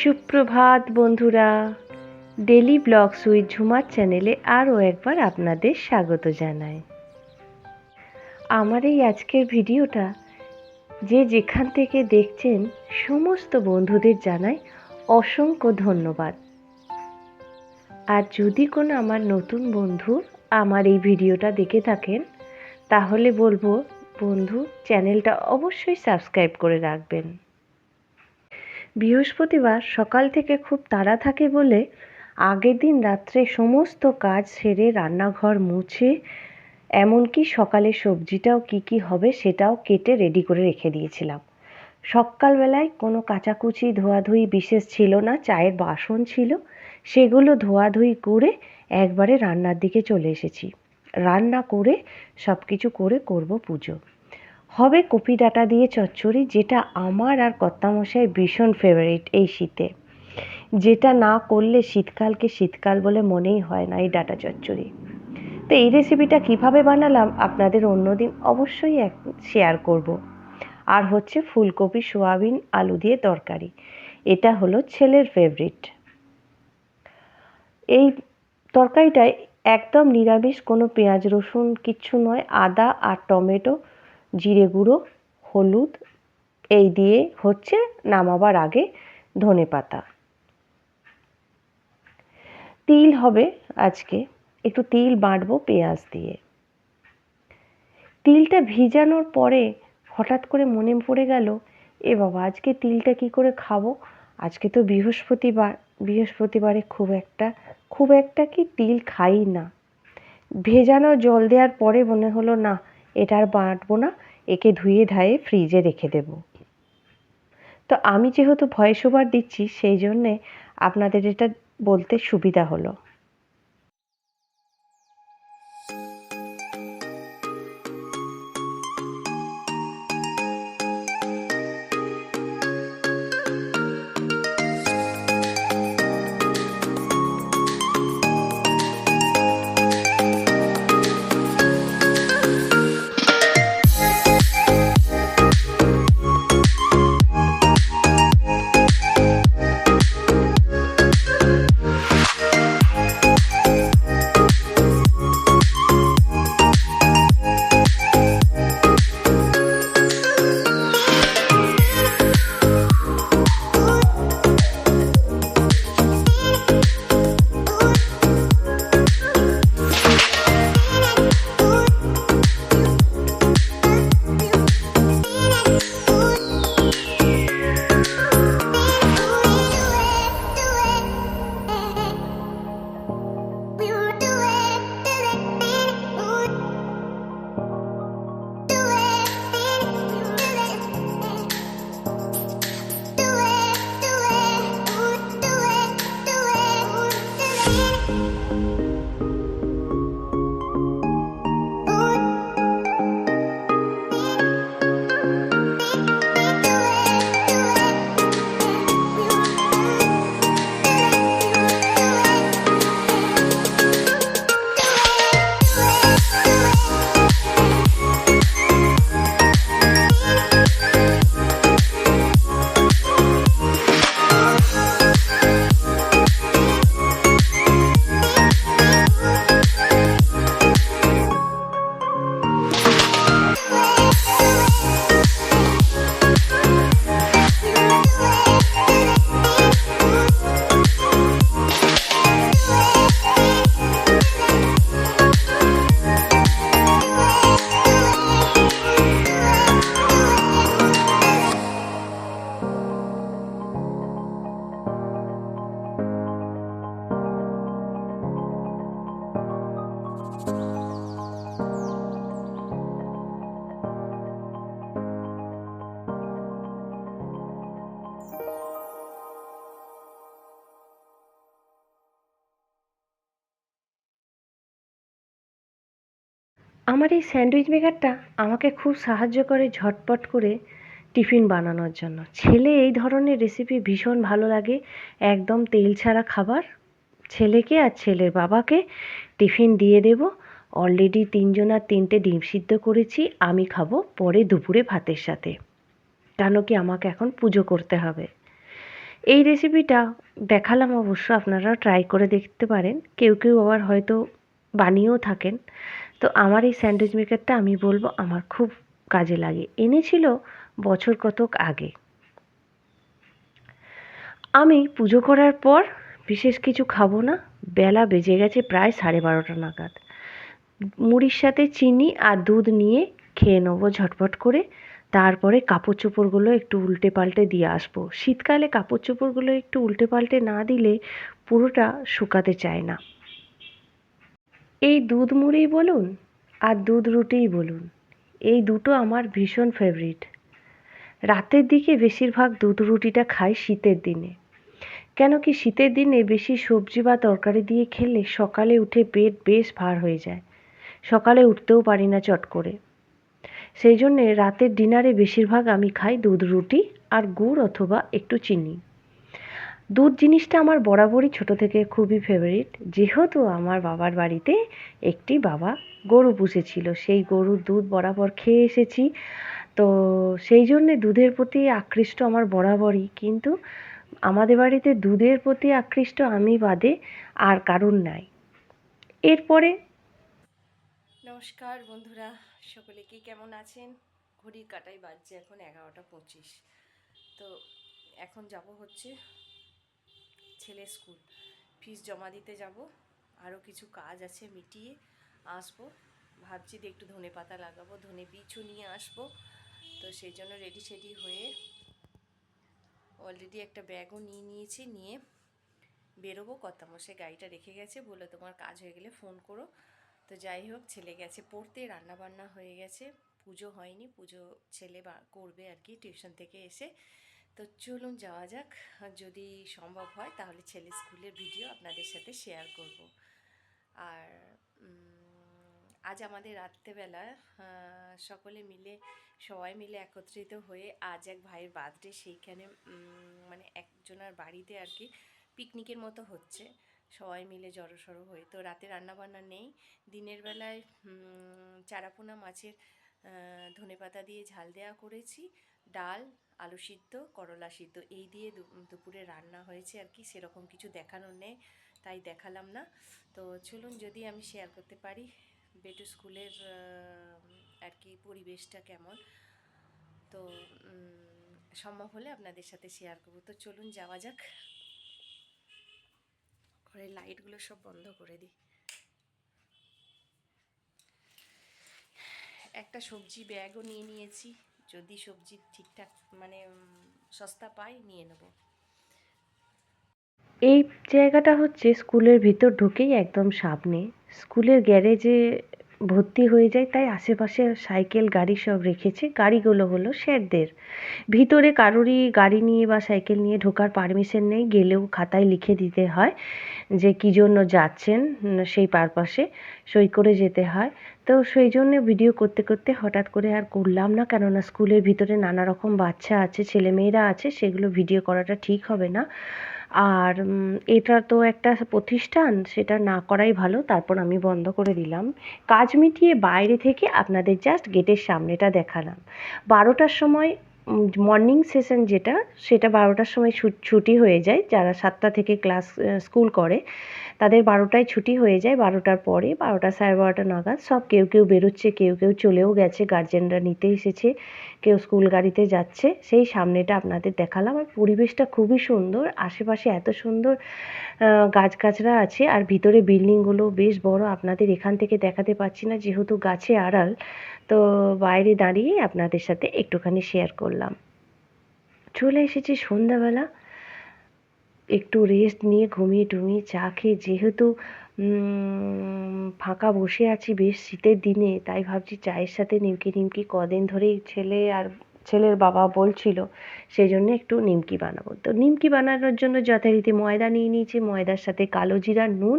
সুপ্রভাত বন্ধুরা daily blogs with ঝুমার চ্যানেলে আরও একবার আপনাদের স্বাগত জানাই। আমার এই আজকের ভিডিওটা যে যেখান থেকে দেখছেন, সমস্ত বন্ধুদের জানাই অসংখ্য ধন্যবাদ। আর যদি কোনো আমার নতুন বন্ধু আমার এই ভিডিওটা দেখে থাকেন, তাহলে বলব বন্ধু চ্যানেলটা অবশ্যই সাবস্ক্রাইব করে রাখবেন। বৃহস্পতিবার সকাল থেকে খুব তাড়া থাকে বলে আগের দিন রাত্রে সমস্ত কাজ সেরে রান্নাঘর মুছে, এমনকি সকালে সবজিটাও কি কি হবে সেটাও কেটে রেডি করে রেখে দিয়েছিলাম। সকালবেলায় কোনো কাচাকুচি ধোয়াধুয়ি বিশেষ ছিল না, চায়ের বাসন ছিল, সেগুলো ধোয়াধুয়ি করে একবারে রান্নার দিকে চলে এসেছি। রান্না করে সব কিছু করে করব পুজো। হবে কপি ডাঁটা দিয়ে চচ্চড়ি, যেটা আমার আর কর্তামশাই ভীষণ ফেভারিট এই শীতে। যেটা না করলে শীতকালকে শীতকাল বলে মনেই হয় না এই ডাটা চচ্চড়ি। তো এই রেসিপিটা কীভাবে বানালাম আপনাদের অন্যদিন অবশ্যই এক শেয়ার করব। আর হচ্ছে ফুলকপি, সোয়াবিন, আলু দিয়ে তরকারি। এটা হলো ছেলের ফেভারিট এই তরকারিটায় একদম নিরামিষ, কোনো পেঁয়াজ, রসুন, কিচ্ছু নয়, আদা আর টমেটো জিরে গুঁড়ো, হলুদ, এই দিয়ে হচ্ছে নামাবার আগে ধনে পাতা। তিল হবে আজকে, একটু তিল বাঁটবো পেঁয়াজ দিয়ে। তিলটা ভিজানোর পরে হঠাৎ করে মনে পড়ে গেল, এ বাবা, আজকে তিলটা কি করে খাব? আজকে তো বৃহস্পতিবার, বৃহস্পতিবারে খুব একটা খুব একটা কি তিল খাই না। ভেজানো জল দেওয়ার পরে মনে হলো, না এটা আর বাঁটবো না, একে ধুয়ে ধায়ে ফ্রিজে রেখে দেব। তো আমি যেহেতু ভয়েস ওভার দিচ্ছি, সেই জন্যে আপনাদের এটা বলতে সুবিধা হলো। আমার এই স্যান্ডউইচ মেকারটা আমাকে খুব সাহায্য করে ঝটপট করে টিফিন বানানোর জন্য। ছেলে এই ধরনের রেসিপি ভীষণ ভালো লাগে। একদম তেল ছাড়া খাবার। ছেলেকে আর ছেলের বাবাকে টিফিন দিয়ে দেব। অলরেডি তিনজন আর তিনটে ডিম সিদ্ধ করেছি, আমি খাব পরে দুপুরে ভাতের সাথে। কেন কি আমাকে এখন পুজো করতে হবে। এই রেসিপিটা দেখালাম অবশ্য আপনারা ট্রাই করে দেখতে পারেন। কেউ কেউ আবার হয়তো বানিয়েও থাকেন। তো আমার এই স্যান্ডউইচ মেকারটা আমি বলব আমার খুব কাজে লাগে। এনেছিল বছর কতক আগে। আমি পুজো করার পর বিশেষ কিছু খাব না, বেলা বেজে গেছে প্রায় সাড়ে বারোটা নাগাদ। মুড়ির সাথে চিনি আর দুধ নিয়ে খেয়ে নেব ঝটপট করে। তারপরে কাপড় চোপড়গুলো একটু উল্টে পাল্টে দিয়ে আসব। শীতকালে কাপড় চোপড়গুলো একটু উল্টে পাল্টে না দিলে পুরোটা শুকাতে চায় না। এই দুধ মুড়িই বলুন আর দুধ রুটিই বলুন। এই দুটো আমার ভীষণ ফেভারিট রাতের দিকে বেশিরভাগ দুধ রুটিটা খাই শীতের দিনে। কেন কি শীতের দিনে বেশি সবজি বা তরকারি দিয়ে খেলে সকালে উঠে পেট বেশ ভার হয়ে যায়। সকালে উঠতেও পারি না চট করে। সেই জন্যে রাতের ডিনারে বেশিরভাগ আমি খাই দুধ রুটি আর গুড় অথবা একটু চিনি। দুধ জিনিসটা আমার বরাবরই ছোট থেকে খুবই ফেভারিট যেহেতু আমার বাবার বাড়িতে একটি বাবা গরু পুষেছিল, সেই গরুর দুধ বরাবর খেয়ে এসেছি। তো সেই জন্যে দুধের প্রতি আকৃষ্ট আমার বরাবরই। কিন্তু আমাদের বাড়িতে দুধের প্রতি আকৃষ্ট আমি বাদে আর কারণ নাই। এরপরে নমস্কার বন্ধুরা, সকলে কি কেমন আছেন? ঘড়ির কাটাই বাজছে এখন এগারোটা পঁচিশ। তো এখন যাব হচ্ছে ছেলে স্কুল। ফিস জমা দিতে যাব। আরও কিছু কাজ আছে মিটিয়ে আসব। ভাবছি যে একটু ধনে পাতা লাগাবো, ধনে বীজও নিয়ে আসব। তো সেই জন্য রেডি সেডি হয়ে অলরেডি একটা ব্যাগও নিয়ে নিয়েছি, নিয়ে বেরোবো। কর্তামশাই গাড়িটা রেখে গেছে বলে তোমার কাজ হয়ে গেলে ফোন করো। তো যাই হোক, ছেলে গেছে পড়তে রান্না বান্না হয়ে গেছে। পুজো হয়নি, পুজো ছেলে করবে আর কি টিউশন থেকে এসে। তো চলুন যাওয়া যাক। যদি সম্ভব হয়, তাহলে ছেলে স্কুলের ভিডিও আপনাদের সাথে শেয়ার করব। আর আজ আমাদের রাত্রেবেলা সকলে মিলে, সবাই মিলে একত্রিত হয়ে আজ এক ভাইয়ের বার্থডে সেইখানে মানে একজনের বাড়িতে আর কি পিকনিকের মতো হচ্ছে। সবাই মিলে জড়সড়ো হয়ে, তো রাতে রান্নাবান্না নেই। দিনের বেলায় চারাপোনা মাছের ধনেপাতা দিয়ে ঝাল দেওয়া করেছি। ডাল আলু সিদ্ধ, করলা সিদ্ধ, এই দিয়ে দুপুরে রান্না হয়েছে আর কি, সেরকম কিছু দেখানোর নেই, তাই দেখালাম না। তো চলুন যদি আমি শেয়ার করতে পারি, বেটু স্কুলের আর কি পরিবেশটা কেমন? তো সম্ভব হলে আপনাদের সাথে শেয়ার করব। তো চলুন যাওয়া যাক। ঘরের লাইটগুলো সব বন্ধ করে দিই। একটা সবজি ব্যাগও নিয়ে নিয়েছি। যদি সবজি ঠিকঠাক মানে সস্তা পাই, নিয়ে নেব। এই জায়গাটা হচ্ছে স্কুলের ভিতর ঢুকেই একদম সামনে। স্কুলের গ্যারেজে ভর্তি হয়ে যায়, তাই আশেপাশে সাইকেল, গাড়ি সব রেখেছে। গাড়িগুলো হলো স্যারদের। ভিতরে কারোরই গাড়ি নিয়ে বা সাইকেল নিয়ে ঢোকার পারমিশন নেই, গেলেও খাতায় লিখে দিতে হয় যে কী জন্য যাচ্ছেন, সেই পারপাসে সই করে যেতে হয়। তো সেই জন্য ভিডিও করতে করতে হঠাৎ করে আর করলাম না। কেননা স্কুলের ভিতরে নানা রকম বাচ্চা আছে ছেলেমেয়েরা আছে, সেগুলো ভিডিও করাটা ঠিক হবে না। আর এটা তো একটা প্রতিষ্ঠান, সেটা না করাই ভালো। তারপর আমি বন্ধ করে দিলাম। কাজ মিটিয়ে বাইরে থেকে আপনাদের জাস্ট গেটের সামনেটা দেখালাম। বারোটার সময় মর্নিং সেশন যেটা, সেটা বারোটার সময় ছুটি হয়ে যায়। যারা সাতটা থেকে ক্লাস স্কুল করে, তাদের বারোটায় ছুটি হয়ে যায় বারোটার পরে, বারোটা সাড়ে বারোটা নাগাদ। সব কেউ কেউ বেরোচ্ছে, কেউ কেউ চলেও গেছে। গার্জেনরা নিতে এসেছে। কেউ স্কুল গাড়িতে যাচ্ছে, সেই সামনেটা আপনাদের দেখালাম। আর পরিবেশটা খুবই সুন্দর, আশেপাশে এত সুন্দর গাছগাছরা আছে, আর ভিতরে বিল্ডিংগুলো বেশ বড়। আপনাদের এখান থেকে দেখাতে পারছি না, যেহেতু গাছে আড়াল, তো বাইরে দাঁড়িয়ে আপনাদের সাথে একটুখানি শেয়ার করলাম। চলে এসেছি সন্ধ্যাবেলা। একটু রেস্ট নিয়ে ঘুমিয়ে টুমিয়ে চা খেয়ে যেহেতু ফাঁকা বসে আছি বেশ শীতের দিনে, তাই ভাবছি চায়ের সাথে নিমকি নিমকি কদিন ধরেই ছেলে আর ছেলের বাবা বলছিল সেই জন্য একটু নিমকি বানাবো। তো নিমকি বানানোর জন্য যথারীতি ময়দা নিয়ে নিয়েছি, ময়দার সাথে কালো জিরা নুন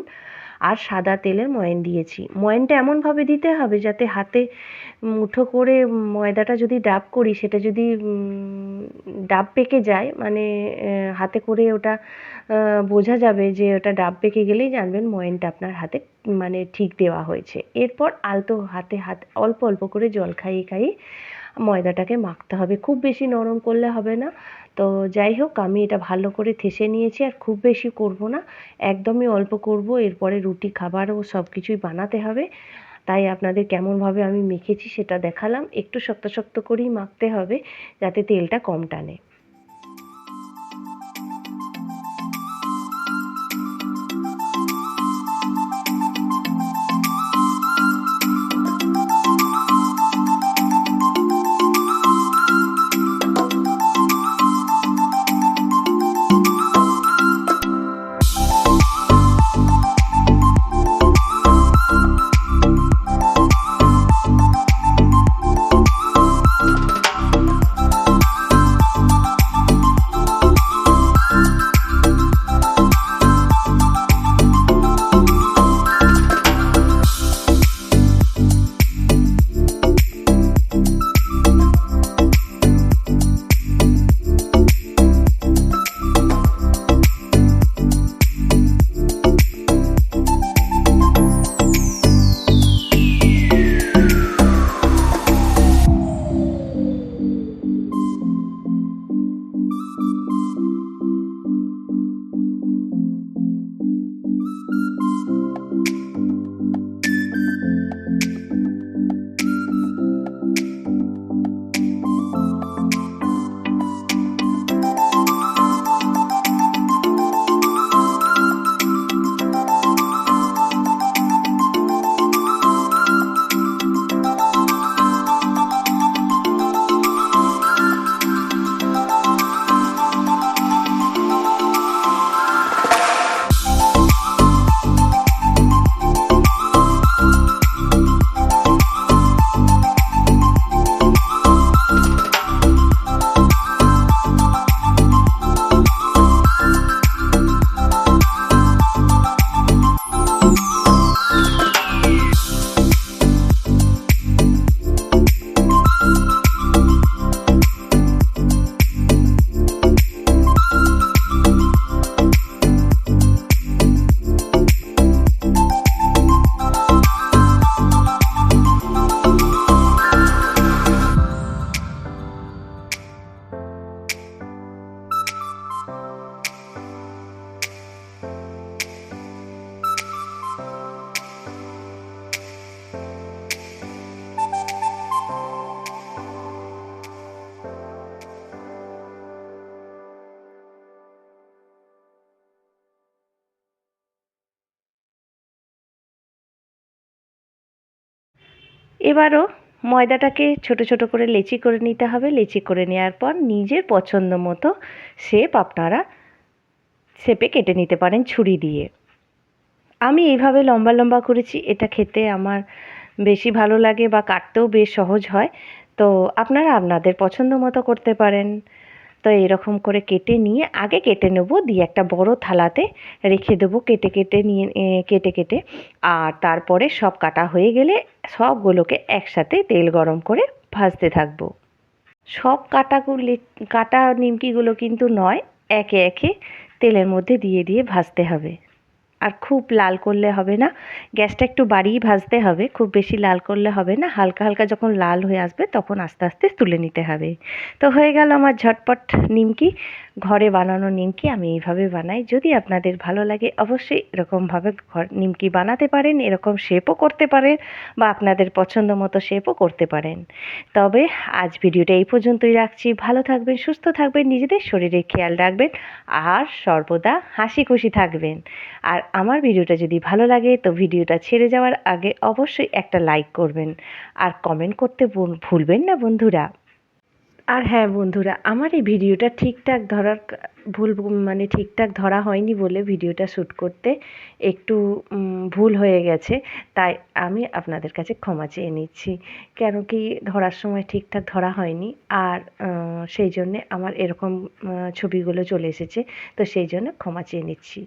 আর সাদা তেলের ময়ান দিয়েছি। ময়ানটা এমনভাবে দিতে হবে যাতে হাতে মুঠো করে ময়দাটা যদি ডাব করি, সেটা যদি ডাব পেকে যায় মানে হাতে করে ওটা বোঝা যাবে যে ওটা ডাব পেকে গেলেই জানবেন ময়ানটা আপনার হাতে মানে ঠিক দেওয়া হয়েছে। এরপর আলতো হাতে হাত, অল্প অল্প করে জল খাইয়ে খাইয়ে ময়দাটাকে মাখতে হবে। খুব বেশি নরম করলে হবে না। তো যাই হোক, আমি এটা ভালো করে থেসে নিয়েছি, আর খুব বেশি করব না। একদমই অল্প করব, এরপরে রুটি, খাবার ও সব কিছুই বানাতে হবে। তাই আপনাদের কেমনভাবে আমি মেখেছি সেটা দেখালাম। একটু শক্ত শক্ত করেই মাখতে হবে, যাতে তেলটা কম টানে। এবারও ময়দাটাকে ছোট ছোট করে লেচি করে নিতে হবে। লেচি করে নেওয়ার পর নিজের পছন্দ মতো শেপ আপনারা শেপে কেটে নিতে পারেন ছুরি দিয়ে। আমি এইভাবে লম্বা লম্বা করেছি, এটা খেতে আমার বেশি ভালো লাগে বা কাটতেও বেশ সহজ হয়। তো আপনারা আপনাদের পছন্দ মতো করতে পারেন। তো এরকম করে কেটে নিয়ে আগে কেটে নেব, দিয়ে একটা বড় থালাতে রেখে দেবো কেটে কেটে নিয়ে কেটে কেটে। আর তারপরে সব কাটা হয়ে গেলে সবগুলোকে একসাথে তেল গরম করে ভাজতে থাকব। সব কাটাগুলি, কাটা নিমকিগুলো কিন্তু নয়, একে একে তেলের মধ্যে দিয়ে দিয়ে ভাজতে হবে। আর খুব লাল করলে হবে না। গ্যাসটা একটু বাড়িয়ে ভাজতে হবে, খুব বেশি লাল করলে হবে না। হালকা হালকা যখন লাল হয়ে আসবে তখন আস্তে আস্তে তুলে নিতে হবে। তো হয়ে গেল আমার ঝটপট নিমকি, ঘরে বানানো নিমকি আমি এইভাবে বানাই। যদি আপনাদের ভালো লাগে অবশ্যই এরকমভাবে ঘর, নিমকি বানাতে পারেন, এরকম শেপও করতে পারেন বা আপনাদের পছন্দ মতো শেপও করতে পারেন। তবে আজ ভিডিওটা এই পর্যন্তই রাখছি। ভালো থাকবেন, সুস্থ থাকবেন, নিজেদের শরীরের খেয়াল রাখবেন, আর সর্বদা হাসি খুশি থাকবেন। আর আমার ভিডিওটা যদি ভালো লাগে, তো ভিডিওটা ছেড়ে যাওয়ার আগে অবশ্যই একটা লাইক করবেন। আর কমেন্ট করতে ভুলবেন না বন্ধুরা। আর হ্যাঁ বন্ধুরা, আমার এই ভিডিওটা ঠিকঠাক ধরার ভুল মানে ঠিকঠাক ধরা হয়নি বলে ভিডিওটা শ্যুট করতে একটু ভুল হয়ে গেছে। তাই আমি আপনাদের কাছে ক্ষমা চেয়ে নিচ্ছি। কেন কি ধরার সময় ঠিকঠাক ধরা হয়নি। আর সেই জন্যে আমার এরকম ছবিগুলো চলে এসেছে। তো সেই জন্য ক্ষমা চেয়ে নিচ্ছি।